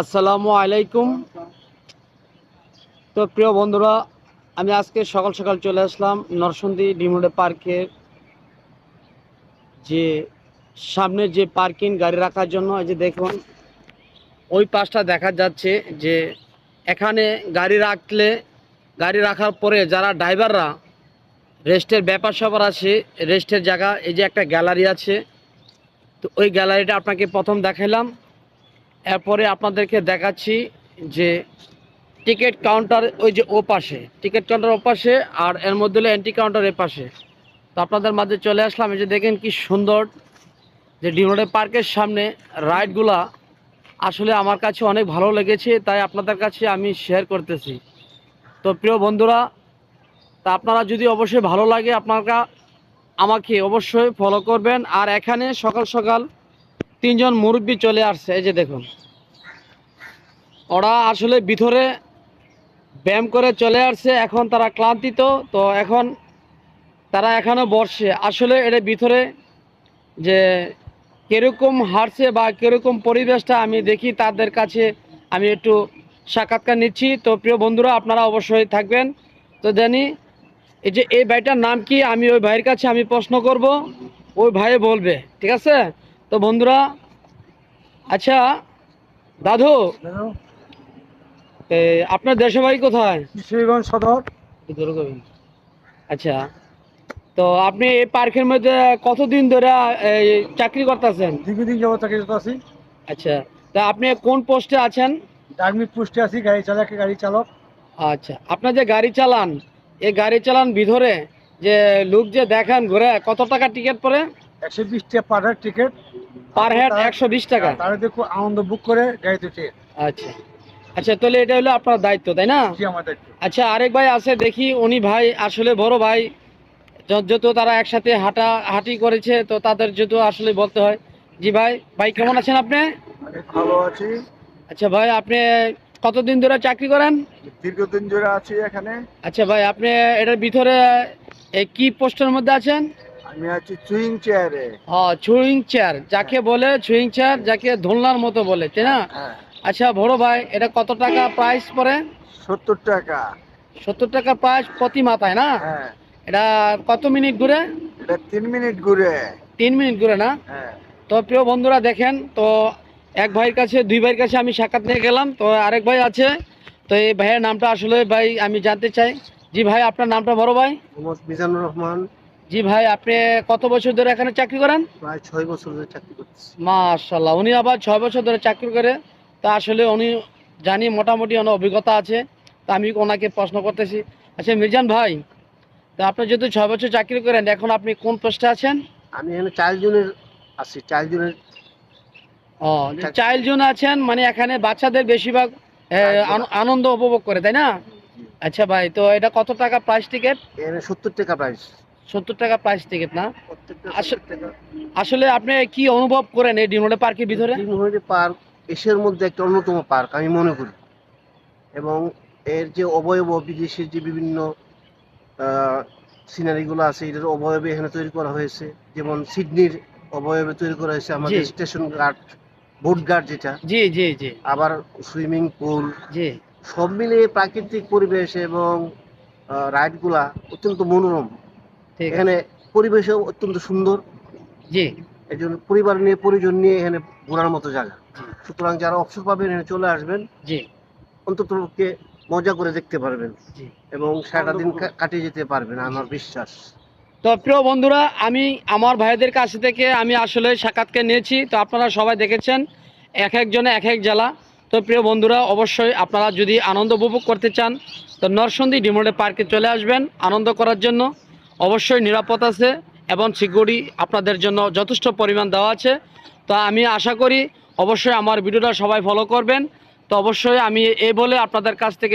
আসসালামু আলাইকুম। তো প্রিয় বন্ধুরা, আমি আজকে সকাল সকাল চলে আসলাম নরসন্দী ডিমোডে পার্কে। যে সামনে যে পার্কিং গাড়ি রাখার জন্য, এই যে দেখুন, ওই পাশটা দেখা যাচ্ছে যে এখানে গাড়ি রাখলে, গাড়ি রাখার পরে যারা ড্রাইভাররা, রেস্টের ব্যাপার সবার আছে, রেস্টের জায়গা, এই যে একটা গ্যালারি আছে। তো ওই গ্যালারিটা আপনাকে প্রথম দেখাইলাম। এরপরে আপনাদেরকে দেখাচ্ছি যে টিকিট কাউন্টার ওই যে ও পাশে, টিকিট কাউন্টার ও পাশে আর এর মধ্যে হলো এন্ট্রি কাউন্টার এ পাশে। তো আপনাদের মাঝে চলে আসলাম, এই যে দেখেন কি সুন্দর যে ডিমোডে পার্কের সামনে রাইডগুলা। আসলে আমার কাছে অনেক ভালো লেগেছে, তাই আপনাদের কাছে আমি শেয়ার করতেছি। তো প্রিয় বন্ধুরা, তা আপনারা যদি অবশ্যই ভালো লাগে, আপনারা আমাকে অবশ্যই ফলো করবেন। আর এখানে সকাল সকাল তিনজন মুরব্বী চলে আসছে, এই যে দেখুন। ওরা আসলে ভিতরে ব্যায়াম করে চলে আসছে, এখন তারা ক্লান্তিত, তো এখন তারা এখনও বসছে। আসলে এটা ভিতরে যে কীরকম হারছে বা কীরকম পরিবেশটা আমি দেখি, তাদের কাছে আমি একটু সাক্ষাৎকার নিচ্ছি। তো প্রিয় বন্ধুরা, আপনারা অবশ্যই থাকবেন। তো জানি, এই যে এই ভাইটার নাম কি? আমি ওই ভাইয়ের কাছে আমি প্রশ্ন করব, ওই ভাই বলবে, ঠিক আছে? তো বন্ধুরা আচ্ছা দাদু আপনার দেশে বাড়ি কোথায়? কিশোরগঞ্জ সদর। আচ্ছা তো আপনি এই পার্কের মধ্যে কতদিন ধরে এই, চাকরি করতেছেন? দীর্ঘদিন যাবত চাকরি করতে আছি। আচ্ছা তা আপনি কোন পোস্টে আছেন? ডাকমিট পোস্টে আছি গাড়ি চালক গাড়ি চালক। আচ্ছা আপনার যে গাড়ি চালান এই গাড়ি চালান ভিতরে যে লোক যে দেখান ঘুরে কত টাকা টিকিট পড়ে? একশো বিশ টাকা পার টিকিট পার হেড একশো বিশ টাকা। তারা দেখো আনন্দ বুক করে গাড়িতে উঠে। আচ্ছা। আচ্ছা তাহলে এটা হলো আপনার দায়িত্ব তাই না? কি আমার দায়িত্ব। আচ্ছা আরেক ভাই আছে দেখি উনি ভাই আসলে বড় ভাই যত তারা একসাথে হাঁটা হাঁটি করেছে তো তাদের যত আসলে বলতে হয়। জি ভাই ভাই কেমন আছেন আপনি? ভালো আছি। আচ্ছা ভাই আপনি কতদিন ধরে চাকরি করেন? দীর্ঘদিন ধরে আছি এখানে। আচ্ছা ভাই আপনি এটার ভিতরে এই কি পোস্টের মধ্যে আছেন? আমি আছি চুইং চেয়ারে। ও ছুইং চেয়ার যাকে বলে ছুইং চেয়ার যাকে দোলনার মতো বলে তাই না? হ্যাঁ আচ্ছা বড় ভাই এটা কত টাকা প্রাইস পড়ে? সত্তর টাকা। সত্তর টাকা প্রাইস প্রতি মাথায় না? হ্যাঁ। এটা কত মিনিট ঘুরে? এটা তিন মিনিট ঘুরে। তিন মিনিট ঘুরে না? হ্যাঁ। তো প্রিয় বন্ধুরা দেখেন তো এক ভাইয়ের কাছে দুই ভাইয়ের কাছে আমি সাক্ষাৎ নিয়ে গেলাম। তো আরেক ভাই আছে তো এই ভাইয়ের নামটা আসলে ভাই আমি জানতে চাই। জি ভাই আপনার নামটা বড় ভাই? মোহাম্মদ মিজানুর রহমান। জি ভাই আপনি কত বছর ধরে এখানে চাকরি করেন? প্রায় ছয় বছর ধরে চাকরি করতেছি। মাশাল্লাহ উনি আবার ছয় বছর ধরে চাকরি করে। তা আসলে উনি জানি মোটামুটি অনেক অভিজ্ঞতা আছে। তা আমি ওনাকে প্রশ্ন করতেছি। আচ্ছা মির্জান ভাই তা আপনি যেহেতু ছয় বছর চাকরি করেন এখন আপনি কোন পোস্টে আছেন? আমি এখানে চার জনের আছি চার জনের ও চাইল্ড জোন আছেন মানে এখানে বাচ্চাদের বেশিরভাগ আনন্দ উপভোগ করে তাই না? আচ্ছা ভাই তো এটা কত টাকা প্রাইস টিকিট সত্তর টাকা প্রাইস সত্তর টাকা প্রাইস টিকিট না? আসলে- 70 টাকা। আসলে আপনি কি অনুভব করেন এই ডিমোডে পার্কের ভিতরে? ডিমহরি পার্ক এশিয়ার মধ্যে একটা অন্যতম পার্ক আমি মনে করি। এবং এর যে অবয়ব বিদেশের যে বিভিন্ন সিনারিগুলো আছে এটার অবয়বে এখানে তৈরি করা হয়েছে। যেমন সিডনির অবয়বে তৈরি করা হয়েছে আমাদের স্টেশন গার্ড বোট গার্ড যেটা। জি জি জি। আবার সুইমিং পুল। জি। সব মিলিয়ে প্রাকৃতিক পরিবেশ এবং রাইডগুলা অত্যন্ত মনোরম। এখানে পরিবেশও অত্যন্ত সুন্দর। জি। এই জন্য পরিবার নিয়ে পরিজন নিয়ে এখানে ঘোরার মতো জায়গা। সুতরাং যারা অবসর পাবেন এখানে চলে আসবেন। জি। অন্তত পক্ষে মজা করে দেখতে পারবেন। জি। এবং সারাটা দিন কাটিয়ে যেতে পারবেন আমার বিশ্বাস। তো প্রিয় বন্ধুরা আমি আমার ভাইদের কাছ থেকে আমি আসলে সাক্ষাৎকে নিয়েছি। তো আপনারা সবাই দেখেছেন এক একজনে এক এক জেলা। তো প্রিয় বন্ধুরা অবশ্যই আপনারা যদি আনন্দ উপভোগ করতে চান তো নরসন্দী ডিমোডে পার্কে চলে আসবেন আনন্দ করার জন্য। অবশ্যই নিরাপদ আছে এবং সিকিউরিটি আপনাদের জন্য যথেষ্ট পরিমাণ দেওয়া আছে। তো আমি আশা করি অবশ্যই আমার ভিডিওটা সবাই ফলো করবেন। তো অবশ্যই আমি এই বলে আপনাদের কাছ থেকে